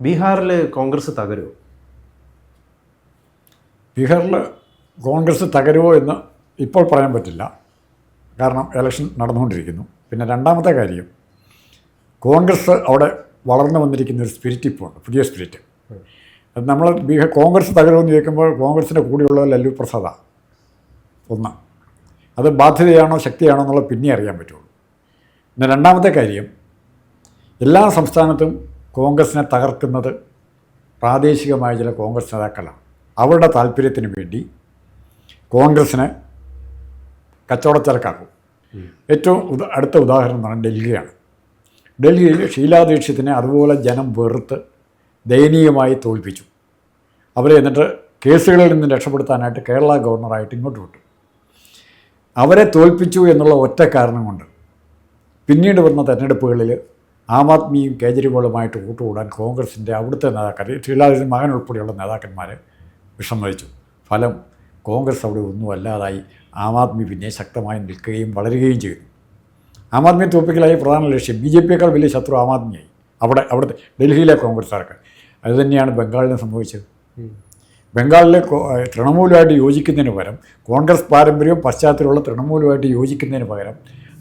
ബീഹാറിൽ കോൺഗ്രസ് തകരുമോ ബീഹാറിൽ കോൺഗ്രസ് തകരുമോ എന്ന് ഇപ്പോൾ പറയാൻ പറ്റില്ല. കാരണം ഇലക്ഷൻ നടന്നുകൊണ്ടിരിക്കുന്നു. പിന്നെ രണ്ടാമത്തെ കാര്യം കോൺഗ്രസ് അവിടെ വളർന്നു വന്നിരിക്കുന്ന ഒരു സ്പിരിറ്റ് ഇപ്പോൾ പുതിയ സ്പിരിറ്റ് അത് നമ്മൾ ബീഹാർ കോൺഗ്രസ് തകരുമെന്ന് ചോദിക്കുമ്പോൾ കോൺഗ്രസിന്റെ കൂടെയുള്ള ലല്ലു പ്രസാദാണ് ഒന്ന്. അത് ബാധ്യതയാണോ ശക്തിയാണോ എന്നുള്ളത് പിന്നെ അറിയാൻ പറ്റുള്ളൂ. പിന്നെ രണ്ടാമത്തെ കാര്യം എല്ലാ സംസ്ഥാനത്തും കോൺഗ്രസിനെ തകർക്കുന്നത് പ്രാദേശികമായ ചില കോൺഗ്രസ് നേതാക്കളാണ്. അവരുടെ താല്പര്യത്തിന് വേണ്ടി കോൺഗ്രസിനെ കച്ചവടച്ചരക്കാക്കും. ഏറ്റവും അടുത്ത ഉദാഹരണം എന്ന് പറഞ്ഞാൽ ഡൽഹിയാണ്. ഡൽഹിയിൽ ഷീലാ അതുപോലെ ജനം വെറുത്ത് ദയനീയമായി തോൽപ്പിച്ചു. അവരെ എന്നിട്ട് കേസുകളിൽ നിന്ന് രക്ഷപ്പെടുത്താനായിട്ട് കേരള ഗവർണറായിട്ട് ഇങ്ങോട്ട് വിട്ടു. അവരെ തോൽപ്പിച്ചു എന്നുള്ള ഒറ്റ കാരണം കൊണ്ട് പിന്നീട് വന്ന തെരഞ്ഞെടുപ്പുകളിൽ ആം ആദ്മിയും കേജ്രിവാളുമായിട്ട് കൂട്ടുകൂടാൻ കോൺഗ്രസിന്റെ അവിടുത്തെ നേതാക്കൾ ശ്രീലാദിന്റെ മകൻ ഉൾപ്പെടെയുള്ള നേതാക്കന്മാർ വിസമ്മതിച്ചു ഫലം കോൺഗ്രസ് അവിടെ ഒന്നും അല്ലാതായി ആം ആദ്മി പിന്നെ ശക്തമായി നിൽക്കുകയും വളരുകയും ചെയ്തു. ആം ആദ്മി തോപ്പിക്കലായി പ്രധാന ലക്ഷ്യം ബി ജെ പിയേക്കാൾ വലിയ ശത്രു ആം ആദ്മിയായി. അവിടെ അവിടുത്തെ ഡൽഹിയിലെ കോൺഗ്രസ്സുകാർക്ക്. അതുതന്നെയാണ് ബംഗാളിന് സംഭവിച്ചത്. ബംഗാളിലെ തൃണമൂലുമായിട്ട് യോജിക്കുന്നതിന് പകരം കോൺഗ്രസ് പാരമ്പര്യവും പശ്ചാത്തലമുള്ള തൃണമൂലുമായിട്ട് യോജിക്കുന്നതിന് പകരം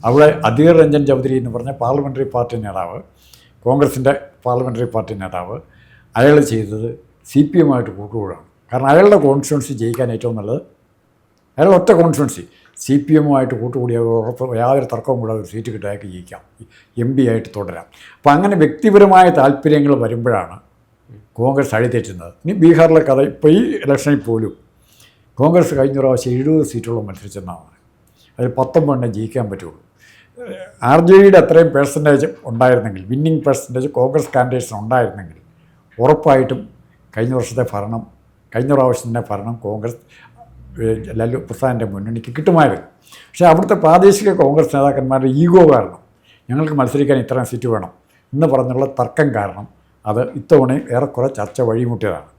അവിടെ അധീർ രഞ്ജൻ ചൗധരി എന്ന് പറഞ്ഞ പാർലമെന്ററി പാർട്ടി നേതാവ് കോൺഗ്രസിന്റെ പാർലമെന്ററി പാർട്ടി നേതാവ് അയാൾ ചെയ്തത് സി പി എമ്മായിട്ട് കൂട്ടുകൂടാണ്. കാരണം അയാളുടെ കോൺസ്റ്റിറ്റ്യൻസി ജയിക്കാൻ ഏറ്റവും നല്ലത് അയാൾ ഒറ്റ കോൺസ്റ്റിറ്റ്യൻസി സി പി എമ്മുമായിട്ട് കൂട്ടുകൂടിയ ഉറപ്പ് യാതൊരു തർക്കവും കൂടാതെ ഒരു സീറ്റ് കിട്ടിയാൽ ജയിക്കാം. എം പി ആയിട്ട് തുടരാം. അപ്പം അങ്ങനെ വ്യക്തിപരമായ താല്പര്യങ്ങൾ വരുമ്പോഴാണ് കോൺഗ്രസ് അഴിതെറ്റുന്നത് ഇനി ബീഹാറിലെ കഥ ഇപ്പോൾ ഈ ഇലക്ഷനിൽ പോലും കോൺഗ്രസ് കഴിഞ്ഞ പ്രാവശ്യം എഴുപത് സീറ്റുകളും മത്സരിച്ചെന്നാണ് അതിൽ പത്തൊമ്പതെണ്ണം ജയിക്കാൻ പറ്റുള്ളൂ. ആർ ജെ ഡിയുടെ അത്രയും പേഴ്സന്റേജ് ഉണ്ടായിരുന്നെങ്കിൽ വിന്നിങ് പേഴ്സന്റേജ് കോൺഗ്രസ് കാൻഡിഡേറ്റ്സ് ഉണ്ടായിരുന്നെങ്കിൽ ഉറപ്പായിട്ടും കഴിഞ്ഞ വർഷത്തെ ഭരണം കഴിഞ്ഞ പ്രാവശ്യത്തിന്റെ ഭരണം കോൺഗ്രസ് ലാലു പ്രസാദിന്റെ മുന്നണിക്ക് കിട്ടുമായിരുന്നു. പക്ഷേ അവിടുത്തെ പ്രാദേശിക കോൺഗ്രസ് നേതാക്കന്മാരുടെ ഈഗോ കാരണം ഞങ്ങൾക്ക് മത്സരിക്കാൻ ഇത്രയും സീറ്റ് വേണം എന്ന് പറഞ്ഞുള്ള തർക്കം കാരണം അത് ഇത്തവണയും ഏറെക്കുറെ ചർച്ച വഴിമുട്ടിയതാണ്.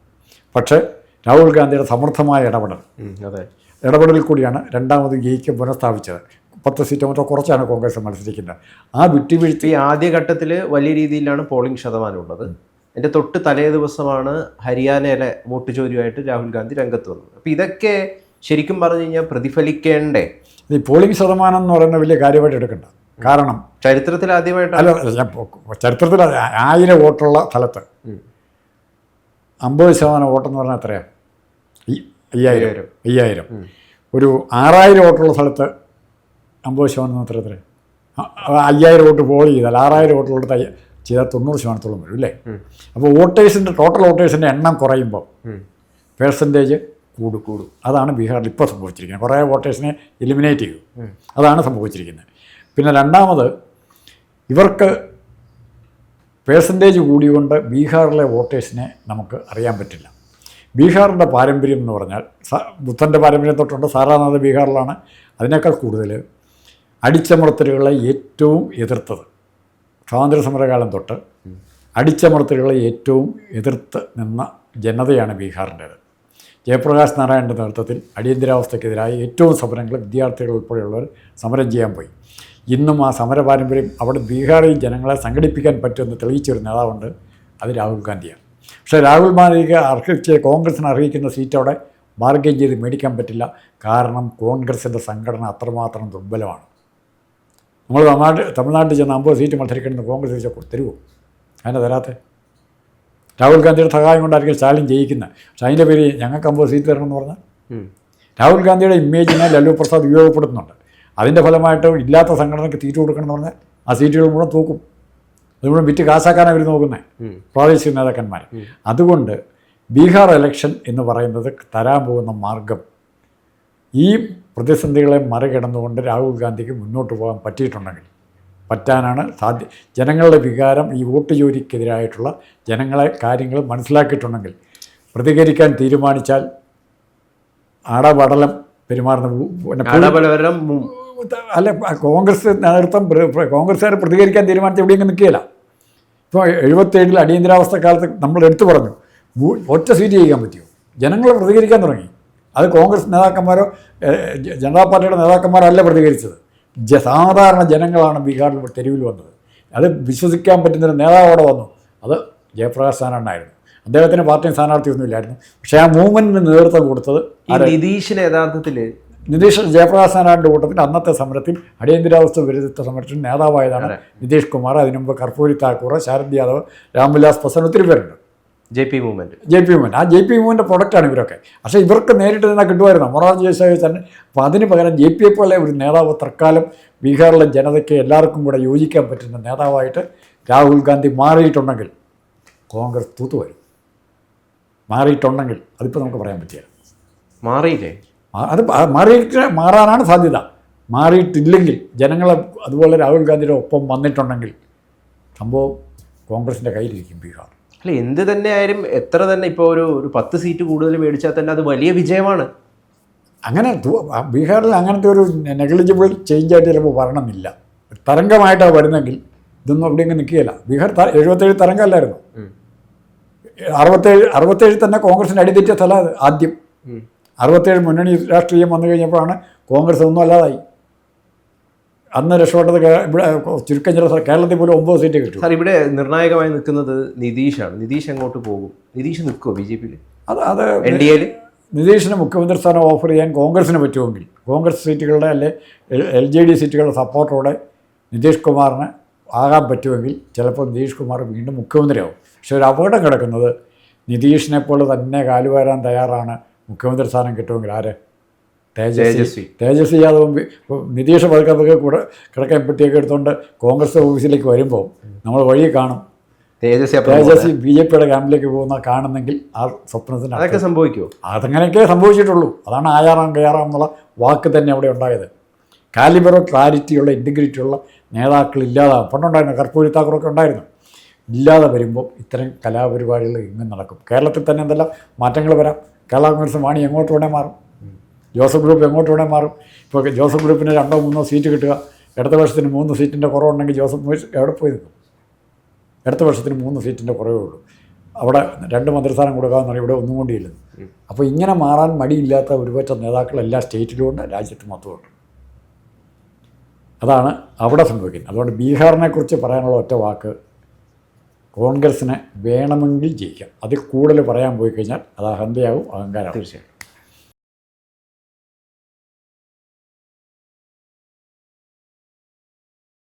പക്ഷേ രാഹുൽ ഗാന്ധിയുടെ സമർത്ഥമായ ഇടപെടൽ അതെ. ഇടപെടലിൽ കൂടിയാണ് രണ്ടാമത് ജയിക്ക് പുനഃസ്ഥാപിച്ചത്. പത്ത് സീറ്റ് മറ്റോ കുറച്ചാണ് കോൺഗ്രസ് മത്സരിക്കുന്നത്. ആ വിട്ടുവീഴ്ച ഈ ആദ്യഘട്ടത്തിൽ വലിയ രീതിയിലാണ് പോളിംഗ് ശതമാനം ഉള്ളത്. എന്റെ തൊട്ട് തലേ ദിവസമാണ് ഹരിയാനയിലെ വോട്ട് രാഹുൽ ഗാന്ധി രംഗത്ത് വന്നത്. അപ്പോൾ ഇതൊക്കെ ശരിക്കും പറഞ്ഞു കഴിഞ്ഞാൽ പ്രതിഫലിക്കേണ്ടേ? ഈ പോളിംഗ് ശതമാനം എന്ന് പറയുന്ന വലിയ കാര്യമായിട്ട് എടുക്കണ്ട. കാരണം ചരിത്രത്തിൽ ആദ്യമായിട്ട് അല്ല ചരിത്രത്തിൽ ആയിരം വോട്ടുള്ള സ്ഥലത്ത് അമ്പത് ശതമാനം വോട്ടെന്ന് പറഞ്ഞാൽ എത്രയാണ് അയ്യായിരം. അയ്യായിരം. ഒരു ആറായിരം വോട്ടുള്ള സ്ഥലത്ത് അമ്പത് ശതമാനം മാത്രം എത്ര അയ്യായിരം വോട്ട് പോൾ ചെയ്താൽ ആറായിരം വോട്ടുള്ളത് ചെയ്താൽ തൊണ്ണൂറ് ശതമാനത്തോളം വരും അല്ലേ? അപ്പോൾ വോട്ടേഴ്സിന്റെ ടോട്ടൽ വോട്ടേഴ്സിന്റെ എണ്ണം കുറയുമ്പോൾ. പേഴ്സന്റേജ് കൂടും. കൂടും. അതാണ് ബീഹാറിൽ ഇപ്പോൾ സംഭവിച്ചിരിക്കുന്നത്. കുറേ വോട്ടേഴ്സിനെ എലിമിനേറ്റ് ചെയ്തു. അതാണ് സംഭവിച്ചിരിക്കുന്നത്. പിന്നെ രണ്ടാമത് ഇവർക്ക് പേഴ്സന്റേജ് കൂടിയുകൊണ്ട് ബീഹാറിലെ വോട്ടേഴ്സിനെ നമുക്ക് അറിയാൻ പറ്റില്ല. ബീഹാറിന്റെ പാരമ്പര്യം എന്ന് പറഞ്ഞാൽ സ- ബുദ്ധന്റെ പാരമ്പര്യം തൊട്ടുണ്ട് സാറാനാഥ് ബീഹാറിലാണ്. അതിനേക്കാൾ കൂടുതൽ അടിച്ചമർത്തലുകളെ ഏറ്റവും എതിർത്തത്. സ്വാതന്ത്ര്യ സമരകാലം തൊട്ട് അടിച്ചമർത്തലുകളെ ഏറ്റവും എതിർത്ത് നിന്ന ജനതയാണ് ബീഹാറിന്റേത്. ജയപ്രകാശ് നാരായണന്റെ നേതൃത്വത്തിൽ അടിയന്തരാവസ്ഥയ്ക്കെതിരായ ഏറ്റവും സമരങ്ങൾ വിദ്യാർത്ഥികൾ ഉൾപ്പെടെയുള്ളവർ സമരം ചെയ്യാൻ പോയി. ഇന്നും ആ സമര പാരമ്പര്യം അവിടെ ബീഹാറിൽ ജനങ്ങളെ സംഘടിപ്പിക്കാൻ പറ്റുമെന്ന് തെളിയിച്ചൊരു നേതാവുണ്ട് അത് രാഹുൽ ഗാന്ധിയാണ്. പക്ഷേ രാഹുൽ ഗാന്ധിക്ക് അർഹിച്ച് കോൺഗ്രസിന് അർഹിക്കുന്ന സീറ്റ് അവിടെ ബാർഗെയിൻ ചെയ്ത് മേടിക്കാൻ പറ്റില്ല. കാരണം കോൺഗ്രസിന്റെ സംഘടന അത്രമാത്രം ദുർബലമാണ്. നമ്മൾ തമിഴ്നാട് തമിഴ്നാട്ടിൽ ചെന്ന് അമ്പത് സീറ്റ് മത്സരിക്കണമെന്ന് കോൺഗ്രസ് ചോദിച്ചാൽ തരുമോ അതിനെ തരാത്തെ. രാഹുൽ ഗാന്ധിയുടെ സഹായം കൊണ്ടായിരിക്കും സ്റ്റാലിൻ ജയിക്കുന്നത്. പക്ഷേ അതിന്റെ പേര് ഞങ്ങൾക്ക് അമ്പത് സീറ്റ് തരണമെന്ന് പറഞ്ഞാൽ? രാഹുൽ ഗാന്ധിയുടെ ഇമേജിനെ ലല്ലു പ്രസാദ് ഉപയോഗപ്പെടുത്തുന്നുണ്ട്. അതിന്റെ ഫലമായിട്ട് ഇല്ലാത്ത സംഘടനയ്ക്ക് തീറ്റ കൊടുക്കണം എന്ന് പറഞ്ഞാൽ ആ സീറ്റുകൾ മുഴുവൻ തൂക്കും. അത് മുഴുവൻ വിറ്റ് കാശാക്കാനാണ് അവർ നോക്കുന്നത്. പ്രാദേശിക നേതാക്കന്മാർ. അതുകൊണ്ട് ബീഹാർ ഇലക്ഷൻ എന്ന് പറയുന്നത് തരാൻ പോകുന്ന മാർഗം ഈ പ്രതിസന്ധികളെ മറികടന്നുകൊണ്ട് രാഹുൽ ഗാന്ധിക്ക് മുന്നോട്ട് പോകാൻ പറ്റിയിട്ടുണ്ടെങ്കിൽ പറ്റാനാണ് സാധ്യ ജനങ്ങളുടെ വികാരം ഈ വോട്ട് ജോലിക്കെതിരായിട്ടുള്ള ജനങ്ങളെ കാര്യങ്ങൾ മനസ്സിലാക്കിയിട്ടുണ്ടെങ്കിൽ പ്രതികരിക്കാൻ തീരുമാനിച്ചാൽ അടപടലം പെരുമാറുന്ന അല്ല കോൺഗ്രസ് നേതൃത്വം കോൺഗ്രസ്സുകാർ പ്രതികരിക്കാൻ തീരുമാനിച്ച എവിടെയെങ്കിലും നിൽക്കുകയില്ല. ഇപ്പോൾ എഴുപത്തേഴിൽ അടിയന്തരാവസ്ഥ കാലത്ത് നമ്മൾ എടുത്തു പറഞ്ഞു ഒറ്റ സീറ്റ് ചെയ്യാൻ പറ്റിയോ? ജനങ്ങളെ പ്രതികരിക്കാൻ തുടങ്ങി. അത് കോൺഗ്രസ് നേതാക്കന്മാരോ ജനതാ പാർട്ടിയുടെ നേതാക്കന്മാരോ അല്ല പ്രതികരിച്ചത്. ജ സാധാരണ ജനങ്ങളാണ് ബീഹാറിൽ തെരുവിൽ വന്നത്. അത് വിശ്വസിക്കാൻ പറ്റുന്നൊരു നേതാവ് അവിടെ വന്നു. അത് ജയപ്രകാശ് സ്ഥാനാണ്ടായിരുന്നു അദ്ദേഹത്തിന് പാർട്ടി സ്ഥാനാർത്ഥിയൊന്നുമില്ലായിരുന്നു. പക്ഷേ ആ മൂവ്മെന്റിന് നേതൃത്വം കൊടുത്തത് നിതീഷിന് യഥാർത്ഥത്തിൽ നിതീഷ് ജയപ്രകാശ് നാരായണന്റെ കൂട്ടത്തിൽ അന്നത്തെ സമരത്തിൽ അടിയന്തരാവസ്ഥ വിരുദ്ധ സമരത്തിൽ നേതാവായതാണ് നിതീഷ് കുമാർ. അതിനു മുമ്പ് കർപ്പൂരി താക്കൂർ ശാരദ് യാദവ് രാംവിലാസ് പ്രസൻ ഒത്തിരി പേരുണ്ട്. J P movement J P movement ആ ജെ പി മൂവ്മെന്റ് പ്രൊഡക്റ്റാണ് ഇവരൊക്കെ. പക്ഷേ ഇവർക്ക് നേരിട്ട് തന്നെ കിട്ടുമായിരുന്നു. മൊറാർജി ദേശായി തന്നെ. അപ്പോൾ അതിന് പകരം ജെ പിയെ പോലെ ഒരു നേതാവ് തൽക്കാലം ബീഹാറിലെ ജനതയ്ക്ക് എല്ലാവർക്കും കൂടെ യോജിക്കാൻ പറ്റുന്ന നേതാവായിട്ട് രാഹുൽ ഗാന്ധി മാറിയിട്ടുണ്ടെങ്കിൽ കോൺഗ്രസ് തൂത്തു വരും. മാറിയിട്ടുണ്ടെങ്കിൽ അതിപ്പോൾ നമുക്ക് പറയാൻ പറ്റില്ല. മാറിയില്ലേ? അത് മാറിയിട്ട് മാറാനാണ് സാധ്യത. മാറിയിട്ടില്ലെങ്കിൽ ജനങ്ങളെ അതുപോലെ രാഹുൽ ഗാന്ധിയുടെ ഒപ്പം വന്നിട്ടുണ്ടെങ്കിൽ സംഭവം കോൺഗ്രസിന്റെ കയ്യിലിരിക്കും ബീഹാർ. അല്ല എന്ത് തന്നെ ആയാലും എത്ര തന്നെ ഇപ്പോൾ ഒരു ഒരു പത്ത് സീറ്റ് കൂടുതൽ മേടിച്ചാൽ തന്നെ അത് വലിയ വിജയമാണ്. അങ്ങനെ ബീഹാറിൽ അങ്ങനത്തെ ഒരു നെഗ്ലിജിബിൾ ചേഞ്ച് ആയിട്ട് ചിലപ്പോൾ വരണമെന്നില്ല. തരംഗമായിട്ടാണ് വരുന്നെങ്കിൽ ഇതൊന്നും അവിടെ ഇങ്ങനെ നിൽക്കുകയില്ല. ബീഹാർ എഴുപത്തേഴ് തരംഗമല്ലായിരുന്നു. അറുപത്തേഴ് അറുപത്തേഴ് തന്നെ കോൺഗ്രസിന്റെ അടിതെറ്റിയ സ്ഥലം ആദ്യം. അറുപത്തേഴ് മുന്നണി രാഷ്ട്രീയം വന്നു കഴിഞ്ഞപ്പോഴാണ് കോൺഗ്രസ് ഒന്നും അല്ലാതായി. അന്ന് രക്ഷപ്പെട്ടത് ഇവിടെ ചുരുക്കം ചില കേരളത്തിൽ പോലും ഒമ്പത് സീറ്റ് കിട്ടും. സാർ ഇവിടെ നിർണായകമായി നിൽക്കുന്നത് നിതീഷാണ്. നിതീഷ് എങ്ങോട്ട് പോകും? നിതീഷ് നിൽക്കുമോ ബി ജെ പിയിൽ അത് അത് എൻ ഡി എയിൽ നിതീഷിന് മുഖ്യമന്ത്രി സ്ഥാനം ഓഫർ ചെയ്യാൻ കോൺഗ്രസിന് പറ്റുമെങ്കിൽ കോൺഗ്രസ് സീറ്റുകളുടെ അല്ലെ എൽ ജെ ഡി സീറ്റുകളുടെ സപ്പോർട്ടോടെ നിതീഷ് കുമാറിന് ആകാൻ പറ്റുമെങ്കിൽ ചിലപ്പോൾ നിതീഷ് കുമാർ വീണ്ടും മുഖ്യമന്ത്രിയാവും. പക്ഷേ ഒരു അപകടം കിടക്കുന്നത് നിതീഷിനെ പോലെ തന്നെ കാലുവരാൻ തയ്യാറാണ് മുഖ്യമന്ത്രി സ്ഥാനം കിട്ടുമെങ്കിൽ ആര്? തേജസ്വി തേജസ്വി. യാദവും നിതീഷ് പതുക്കെ പതുക്കെ കൂടെ കിടക്കാൻ പെട്ടിയൊക്കെ എടുത്തുകൊണ്ട് കോൺഗ്രസ് ഓഫീസിലേക്ക് വരുമ്പോൾ നമ്മൾ വഴി കാണും. തേജസ്വി തേജസ്വി ബി ജെ പിയുടെ ക്യാമ്പിലേക്ക് പോകുന്ന കാണുന്നെങ്കിൽ ആ സ്വപ്നത്തിന് അതൊക്കെ സംഭവിക്കുമോ അതങ്ങനെയൊക്കെ സംഭവിച്ചിട്ടുള്ളൂ. അതാണ് ആയാറാം കയറാം എന്നുള്ള വാക്ക് തന്നെ അവിടെ ഉണ്ടായത്. കാലിബറോ ക്ലാരിറ്റിയുള്ള ഇന്റഗ്രിറ്റിയുള്ള നേതാക്കൾ ഇല്ലാതാകും പണ്ടുണ്ടായിരുന്നു കർപ്പൂരി താക്കൂറൊക്കെ ഉണ്ടായിരുന്നു. ഇല്ലാതെ വരുമ്പോൾ ഇത്തരം കലാപരിപാടികൾ ഇങ്ങനെ നടക്കും. കേരളത്തിൽ തന്നെ എന്തെല്ലാം മാറ്റങ്ങൾ വരാം? കേരള കോൺഗ്രസ് വാണി എങ്ങോട്ട് വേണേൽ മാറും? ജോസഫ് ഗ്രൂപ്പ് എങ്ങോട്ട് വേണേൽ മാറും. ഇപ്പോൾ ജോസഫ് ഗ്രൂപ്പിന് രണ്ടോ മൂന്നോ സീറ്റ് കിട്ടുക. ഇടത്ത വർഷത്തിന് മൂന്ന് സീറ്റിന്റെ കുറവുണ്ടെങ്കിൽ ജോസഫ് മോയിസ് എവിടെ പോയി നിൽക്കും? അടുത്ത വർഷത്തിന് മൂന്ന് സീറ്റിന്റെ കുറവേ ഉള്ളൂ. അവിടെ രണ്ട് മന്ത്രിസ്ഥാനം കൊടുക്കാമെന്ന് പറയും ഇവിടെ ഒന്നും കൊണ്ടില്ല. അപ്പോൾ ഇങ്ങനെ മാറാൻ മടിയില്ലാത്ത ഒരുപറ്റ നേതാക്കൾ എല്ലാ സ്റ്റേറ്റിലും ഉണ്ട് രാജ്യത്ത് മൊത്തമുണ്ട്. അതാണ് അവിടെ സംഭവിക്കുന്നത്. അതുകൊണ്ട് ബീഹാറിനെക്കുറിച്ച് പറയാനുള്ള ഒറ്റ വാക്ക് കോൺഗ്രസ്സിനെ വേണമെങ്കിൽ ജയിക്കാം. അതിൽ കൂടുതൽ പറയാൻ പോയി കഴിഞ്ഞാൽ അത് അഹന്തയാവും അഹങ്കാരം തീർച്ചയായും